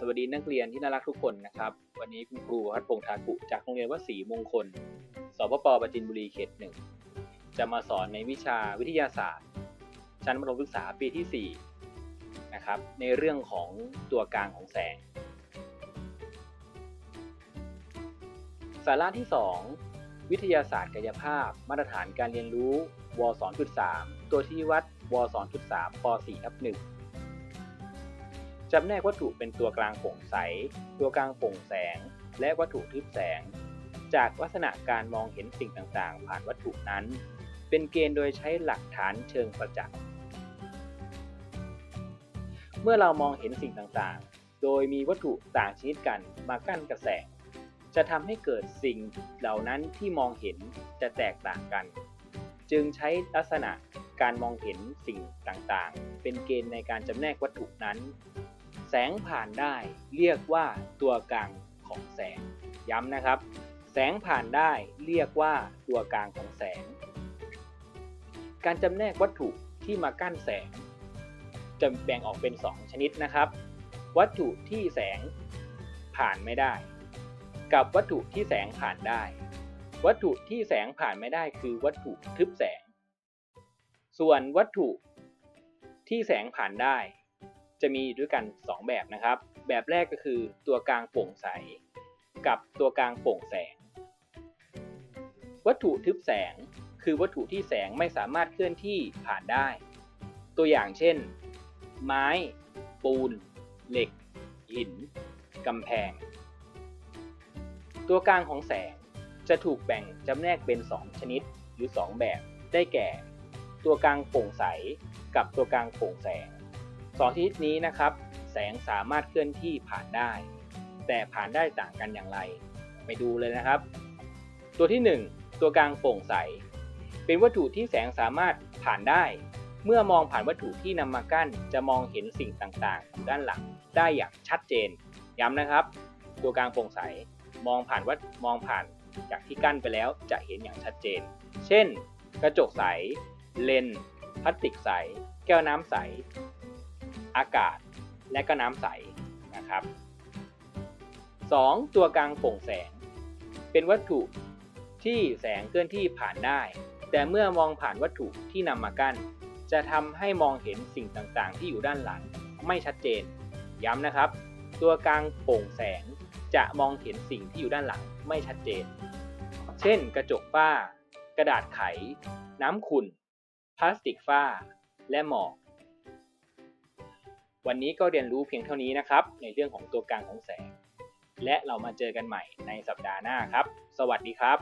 สวัสดีนักเรียนที่น่ารักทุกคนนะครับ วันนี้คุณครูพัฒพงษ์ทากุจากโรงเรียนวัดศรีมงคลสปปปจินบุรีเขตหนึ่งจะมาสอนในวิชาวิทยาศาสตร์ ชั้นมัธยมศึกษาปีที่ 4 นะครับ ในเรื่องของตัวกลางของแสง สาระที่ 2 วิทยาศาสตร์กายภาพ มาตรฐานการเรียนรู้ว 2.3 ตัวที่วัดว 2.3 ป .4 ทับ1 จำแนกวัตถุเป็นตัวกลางโปร่งใส ตัวกลางโปร่งแสง และวัตถุทึบแสง จากลักษณะการมองเห็นสิ่งต่างๆ ผ่านวัตถุนั้น เป็นเกณฑ์โดยใช้หลักฐานเชิงประจักษ์ เมื่อเรามองเห็นสิ่งต่างๆ โดยมีวัตถุต่างชนิดกันมากั้นกระแสง จะทำให้เกิดสิ่งเหล่านั้นที่มองเห็นจะแตกต่างกัน จึงใช้ลักษณะการมองเห็นสิ่งต่างๆ เป็นเกณฑ์ในการจำแนกวัตถุนั้น แสงผ่านได้เรียกว่าตัวกลางของแสง ย้ำนะครับ แสงผ่านได้เรียกว่าตัวกลางของแสง การจำแนกวัตถุที่มากั้นแสง จะแบ่งออกเป็น 2 ชนิดนะครับ วัตถุที่แสงผ่านไม่ได้ กับวัตถุที่แสงผ่านได้ วัตถุที่แสงผ่านไม่ได้คือวัตถุทึบแสง ส่วนวัตถุที่แสงผ่านได้ จะมีด้วยกัน 2 แบบนะครับ แบบแรกก็คือตัวกลางโปร่งใส กับตัวกลางโปร่งแสง วัตถุทึบแสงคือวัตถุที่แสงไม่สามารถเคลื่อนที่ผ่านได้ ตัวอย่างเช่น ไม้ ปูน เหล็ก หิน กำแพง ตัวกลางของแสงจะถูกแบ่งจำแนกเป็น 2 ชนิดหรือ 2 แบบ ได้แก่ ตัวกลางโปร่งใส กับตัวกลางโปร่งแสง สองชนิดนี้นะครับ แสงสามารถเคลื่อนที่ผ่านได้ แต่ผ่านได้ต่างกันอย่างไร ไปดูเลยนะครับ ตัวที่ 1 ตัวกลางโปร่งใส เป็นวัตถุที่แสงสามารถผ่านได้ เมื่อมองผ่านวัตถุที่นำมากั้น จะมองเห็นสิ่งต่างๆอยู่ด้านหลังได้อย่างชัดเจน ย้ำนะครับ ตัวกลางโปร่งใสมองผ่านวัดมองผ่านจากที่กั้นไปแล้วจะเห็นอย่างชัดเจน เช่น กระจกใส เลนพลาสติกใส แก้วน้ำใส อากาศ และก็น้ำใสนะครับ 2. ตัวกลางโปร่งแสง เป็นวัตถุที่แสงเคลื่อนที่ผ่านได้ แต่เมื่อมองผ่านวัตถุที่นำมากั้น จะทำให้มองเห็นสิ่งต่างๆ ที่อยู่ด้านหลังไม่ชัดเจน ย้ำนะครับ ตัวกลางโปร่งแสงจะมองเห็นสิ่งที่อยู่ด้านหลังไม่ชัดเจน เช่น กระจกฝ้า กระดาษไข น้ำขุ่น พลาสติกฝ้า และหมอก วันนี้ก็เรียนรู้เพียงเท่านี้นะครับ ในเรื่องของตัวกลางของแสง และเรามาเจอกันใหม่ในสัปดาห์หน้าครับ สวัสดีครับ